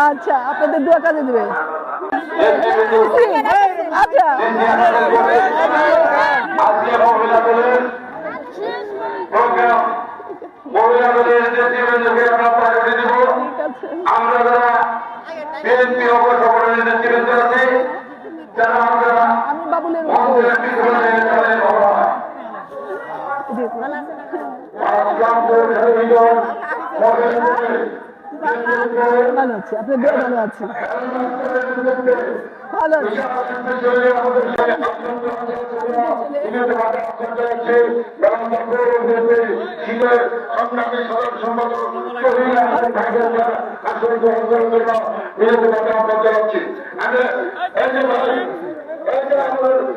আচ্ছা আপনাদের দোয়া কাজে দিবে। আচ্ছা। আজকে মহিলাদের প্রোগ্রাম মহিলাদের নেতৃবৃন্দকে আমরা দেব ঠিক আছে যারা বিএনপি অবসরের নেতৃবৃন্দ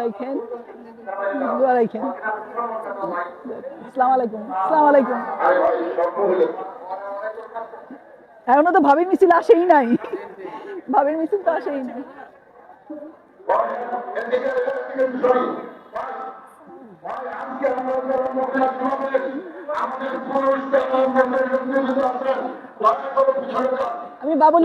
রাখেন দোয়া রাখেন দোয়া রাখেন আসসালামু আলাইকুম আসসালামু আলাইকুম তো ভাবির মিছিল আসেই নাই. ভাবির মিছিল তো আসেই নাই. আমি বাবুল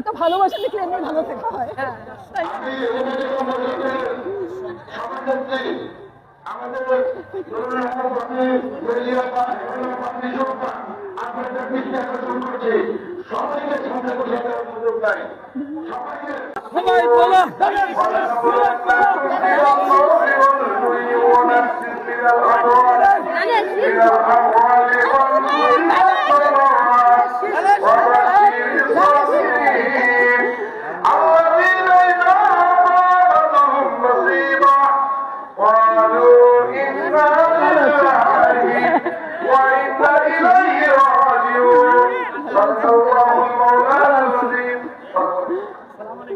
এত ভালোবাসা দেখলে এমনি ভালো থাকা হয়? আমাদের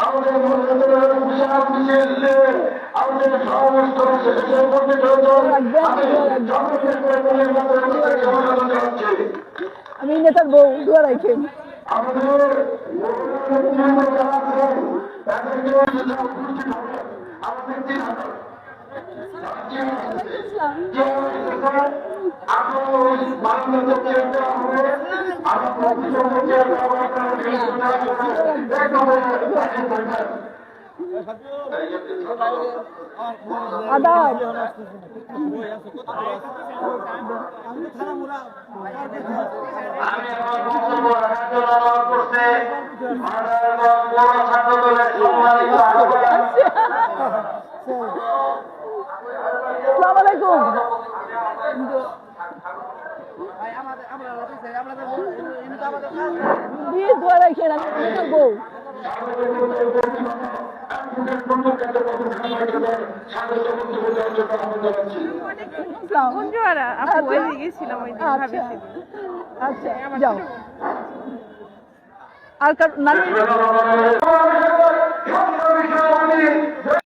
আমাদের আমি নেতার বউ দোয়া রাখেন আমাদের আমাদের আমি আসসালামু আলাইকুম দিয়ে দোয়া রাখেন আমি নেতার বউ আসসালাম। কোন জোয়ারা আপু ওই দিকে ছিলাম ওই দিন আচ্ছা। ভাবি আচ্ছা যাও। আর কার- নারী সংগ্রামী সভাপতি